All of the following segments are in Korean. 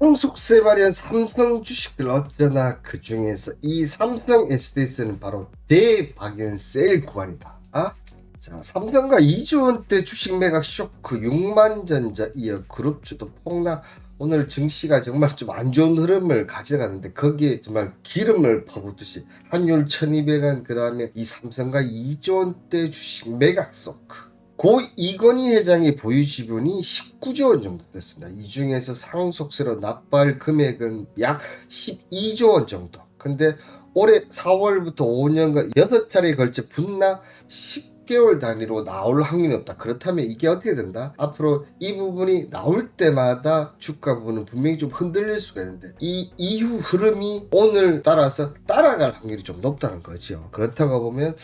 상속세 발현 삼성 주식들 어쩌나 그 중에서 이 삼성 SDS는 바로 대박연 세일 구간이다. 아? 자, 삼성과 2조 원대 주식 매각 쇼크, 6만전자 이어 그룹주도 폭락. 오늘 증시가 정말 좀 안 좋은 흐름을 가져가는데 거기에 정말 기름을 퍼붓듯이 환율 1200원 그 다음에 이 삼성과 2조 원대 주식 매각 쇼크. 고 이건희 회장의 보유 지분이 19조 원 정도 됐습니다. 이 중에서 상속세로 납부할 금액은 약 12조 원 정도. 근데 올해 4월부터 5년간 6차례에 걸쳐 분납 10개월 단위로 나올 확률이 없다. 그렇다면 이게 어떻게 된다? 앞으로 이 부분이 나올 때마다 주가 부분은 분명히 좀 흔들릴 수가 있는데 이 이후 흐름이 오늘 따라서 따라갈 확률이 좀 높다는 거죠. 그렇다고 보면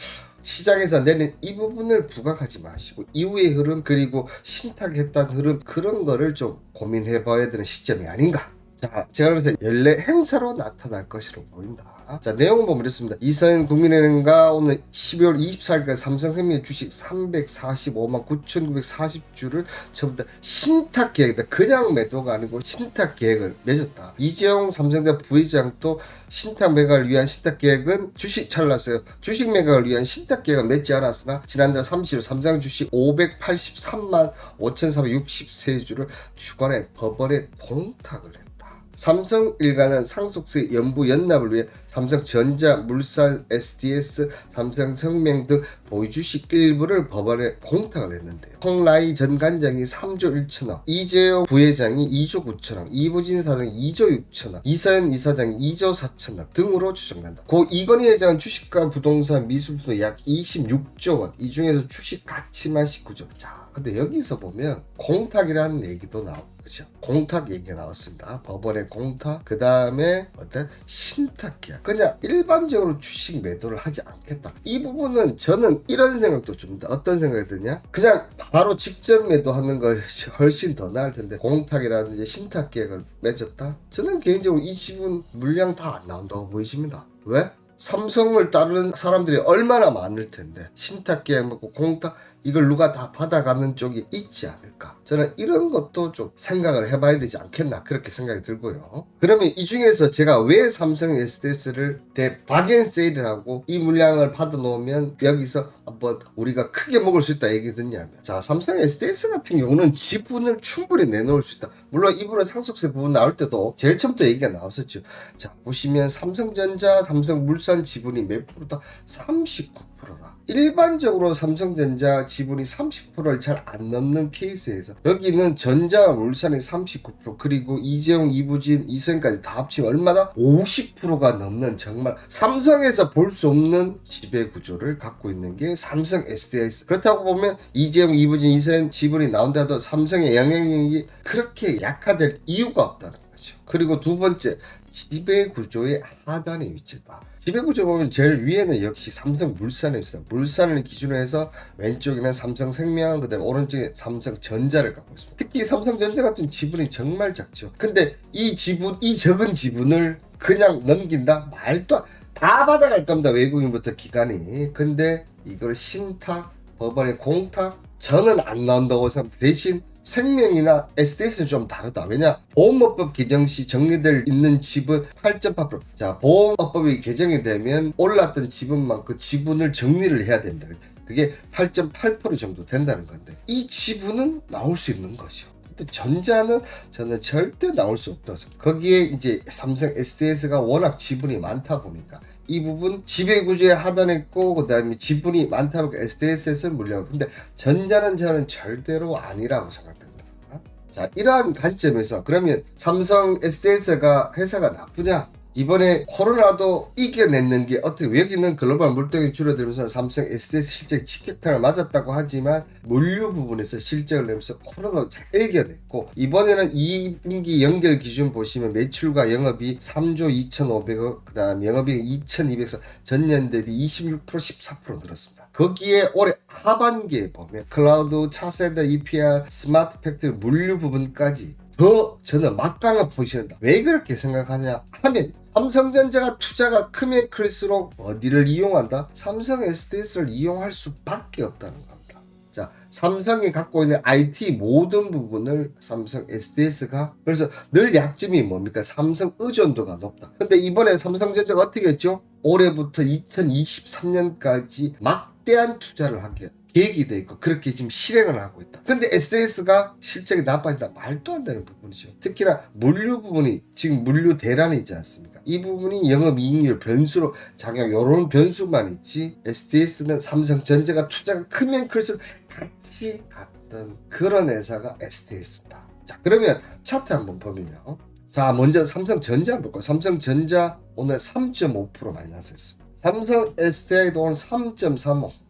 시장에서 내는 이 부분을 부각하지 마시고 이후의 흐름 그리고 신탁했던 흐름 그런 거를 좀 고민해 봐야 되는 시점이 아닌가 자, 제가 그래서 연례 행사로 나타날 것으로 보인다. 자, 내용 보면 이렇습니다. 이선 국민은행과 오늘 12월 24일까지 삼성생명 주식 345만 9,940주를 전부 다 신탁 계획이다. 그냥 매도가 아니고 신탁 계획을 맺었다. 이재용 삼성자 부회장도 신탁 매각을 위한 신탁 계획은 주식 잘랐어요. 주식 매각을 위한 신탁 계획은 맺지 않았으나 지난달 30일 삼성 주식 583만 5,463주를 주간에 법원에 공탁을 했다. 삼성 일가는 상속세 연부 연납을 위해 삼성전자, 물산, SDS, 삼성생명 등 보유주식 일부를 법원에 공탁을 했는데요. 홍라이 전 관장이 3조 1천억, 이재호 부회장이 2조 9천억, 이부진 사장이 2조 6천억, 이서연 이사장이 2조 4천억 등으로 추정된다. 고 이건희 회장은 주식과 부동산, 미술도 약 26조 원, 이 중에서 주식 가치만 19조. 자, 근데 여기서 보면 공탁이라는 얘기도 나오고 그죠? 공탁 얘기가 나왔습니다. 법원의 공탁, 그 다음에 어떤 신탁 계약. 그냥 일반적으로 주식 매도를 하지 않겠다. 이 부분은 저는 이런 생각도 듭니다. 어떤 생각이 드냐? 그냥 바로 직접 매도하는 것이 훨씬 더 나을 텐데 공탁이라든지 신탁 계약을 맺었다? 저는 개인적으로 이 지분 물량 다 안 나온다고 보이십니다. 왜? 삼성을 따르는 사람들이 얼마나 많을 텐데 신탁 계약 맺고 공탁 이걸 누가 다 받아가는 쪽이 있지 않을까? 저는 이런 것도 좀 생각을 해봐야 되지 않겠나 그렇게 생각이 들고요. 그러면 이 중에서 제가 왜 삼성 SDS를 대박엔 세일이라고 이 물량을 받아 놓으면 여기서 한번 우리가 크게 먹을 수 있다 얘기 듣냐면 자 삼성 SDS 같은 경우는 지분을 충분히 내놓을 수 있다. 물론 이번에 상속세 부분 나올 때도 제일 처음부터 얘기가 나왔었죠. 자 보시면 삼성전자 삼성물산 지분이 몇 프로다? 39%다. 일반적으로 삼성전자 지분이 30%를 잘 안 넘는 케이스에서 여기는 전자와 물산이 39% 그리고 이재용, 이부진, 이선까지 다 합치면 얼마다? 50%가 넘는 정말 삼성에서 볼 수 없는 지배 구조를 갖고 있는 게 삼성 SDS 그렇다고 보면 이재용, 이부진, 이선 지분이 나온다도 삼성의 영향력이 그렇게 약화될 이유가 없다는 거죠. 그리고 두 번째 지배 구조의 하단에 위치다. 지배 구조 보면 제일 위에는 역시 삼성물산이 있습니다. 물산을 기준으로 해서 왼쪽에는 삼성생명, 그 다음에 오른쪽에 삼성전자를 갖고 있습니다. 특히 삼성전자 같은 지분이 정말 작죠. 근데 이 지분, 이 적은 지분을 그냥 넘긴다? 말도 안, 다 받아갈 겁니다. 외국인부터 기관이. 근데 이걸 신탁, 법원의 공탁, 저는 안 나온다고 생각합니다. 대신 생명이나 SDS는 좀 다르다. 왜냐? 보험업법 개정 시 정리될 있는 지분 8.8%. 자, 보험업법이 개정이 되면 올랐던 지분만 그 지분을 정리를 해야 됩니다. 그게 8.8% 정도 된다는 건데 이 지분은 나올 수 있는 거죠. 근데 전자는 저는 절대 나올 수 생각해요. 거기에 이제 삼성 SDS가 워낙 지분이 많다 보니까 이 부분 지배구조에 하단했고 그다음에 지분이 많다 보니까 SDS에서는 물량 근데 전자는 저는 절대로 아니라고 생각됩니다. 자 이러한 관점에서 그러면 삼성 SDS가 회사가 나쁘냐? 이번에 코로나도 이겨냈는 게 어떻게 여기는 글로벌 물동이 줄어들면서 삼성 SDS 실적 직격탄을 맞았다고 하지만 물류 부분에서 실적을 내면서 코로나도 잘 이겨냈고 이번에는 2분기 연결 기준 보시면 매출과 영업이 3조 2,500억 그다음 영업이익 2,200억 전년 대비 26% 14% 늘었습니다. 거기에 올해 하반기에 보면 클라우드, 차세대, EPR, 스마트 팩토리 물류 부분까지 더 저는 막강한 포지션이다. 왜 그렇게 생각하냐 하면 삼성전자가 투자가 크면 클수록 어디를 이용한다? 삼성 SDS를 이용할 수밖에 없다는 겁니다. 자, 삼성이 갖고 있는 IT 모든 부분을 삼성 SDS가 그래서 늘 약점이 뭡니까? 삼성 의존도가 높다. 근데 이번에 삼성전자가 어떻게 했죠? 올해부터 2023년까지 막대한 투자를 하게 계획이 돼 있고 그렇게 지금 실행을 하고 있다. 근데 SDS가 실적이 나빠진다 말도 안 되는 부분이죠. 특히나 물류 부분이 지금 물류 대란이 있지 않습니까? 이 부분이 영업이익률 변수로 작용 이런 변수만 있지 SDS는 삼성전자가 투자가 크면 클수록 같이 갔던 그런 회사가 SDS입니다. 자 그러면 차트 한번 보면요. 자 먼저 삼성전자 한번 볼까요? 삼성전자 오늘 3.5% 마이너스 했습니다. 삼성 SDI도 오늘 3.35 그리고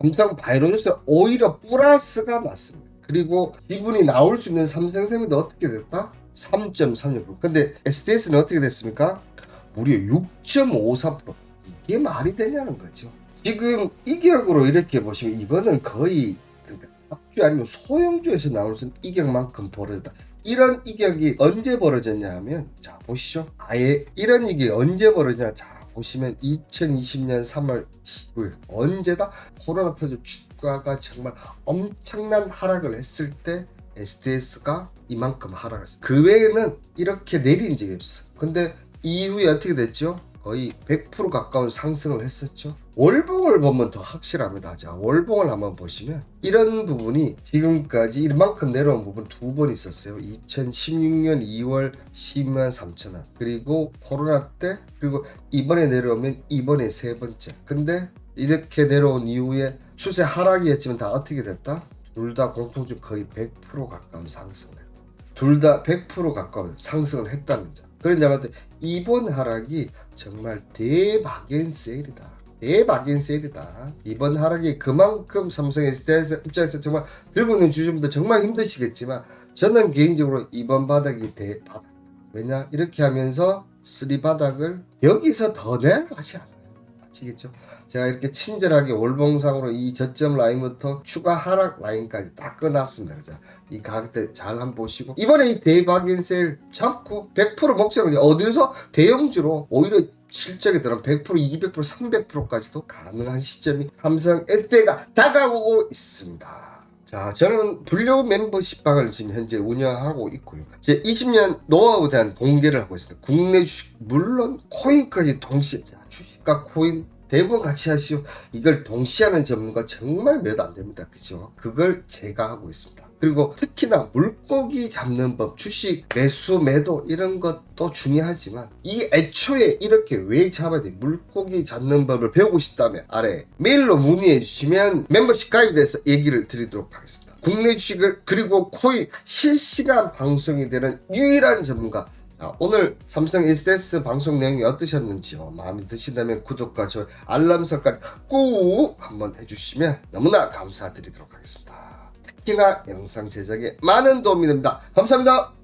삼성 바이오로스 오히려 플러스가 났습니다. 그리고 지분이 나올 수 있는 삼성생명도 어떻게 됐다? 3.36%. 근데 SDS는 어떻게 됐습니까? 무려 6.54%. 이게 말이 되냐는 거죠. 지금 이격으로 이렇게 보시면 이거는 거의 그러니까 합주 아니면 소형주에서 나올 수 있는 이격만큼 벌어졌다. 이런 이격이 언제 벌어졌냐 하면 자 보시죠. 아예 이런 이격이 언제 벌어졌냐 자 보시면 2020년 3월 19일 언제다 코로나 터져 주가가 정말 엄청난 하락을 했을 때 SDS가 이만큼 하락했어요. 그 외에는 이렇게 내린 적이 없어. 근데 이후에 어떻게 됐죠? 거의 100% 가까운 상승을 했었죠. 월봉을 보면 더 확실합니다. 자, 월봉을 한번 보시면 이런 부분이 지금까지 이만큼 내려온 부분 두 번 있었어요. 2016년 2월 12만 3천 원. 그리고 코로나 때 그리고 이번에 내려오면 이번에 세 번째. 근데 이렇게 내려온 이후에 추세 하락이었지만 다 어떻게 됐다? 둘 다 공통적 거의 100% 가까운 상승을 둘 다 100% 가까운 상승을 했다는 점. 그러냐면 이번 하락이 정말 대박인 세일이다. 대박인 세일이다. 이번 하락이 그만큼 삼성 SDS 입장에서 정말 들고 있는 주주분들 정말 힘드시겠지만 저는 개인적으로 이번 바닥이 대바닥. 왜냐 이렇게 하면서 쓰리 바닥을 여기서 더 내려가지 않아요. 아시겠죠? 제가 이렇게 친절하게 월봉상으로 이 저점 라인부터 추가 하락 라인까지 딱 끊었습니다. 그죠? 이 가격대 잘 한번 보시고 이번에 이 대박인 세일 잡고 100% 목적은 이제 어디서 대형주로 오히려 실적에 들은 100%, 200%, 300%까지도 가능한 시점이 삼성 SD가 다가오고 있습니다. 자, 저는 불려 멤버십 방을 지금 현재 운영하고 있고요. 제 20년 노하우에 대한 공개를 하고 있습니다. 국내 주식, 물론 코인까지 동시에, 자, 주식과 코인 대부분 같이 하시오. 이걸 동시에 하는 전문가 정말 몇 안 됩니다. 그죠? 그걸 제가 하고 있습니다. 그리고 특히나 물고기 잡는 법, 주식 매수, 매도 이런 것도 중요하지만 이 애초에 이렇게 왜 잡아야 돼? 물고기 잡는 법을 배우고 싶다면 아래 메일로 문의해 주시면 멤버십 가입에 대해서 얘기를 드리도록 하겠습니다. 국내 주식을 그리고 코인 실시간 방송이 되는 유일한 전문가 자, 오늘 삼성 SDS 방송 내용이 어떠셨는지요? 마음에 드신다면 구독과 좋아요, 알람 설까지 꾹 한번 해주시면 너무나 감사드리도록 하겠습니다. 특히나 영상 제작에 많은 도움이 됩니다. 감사합니다.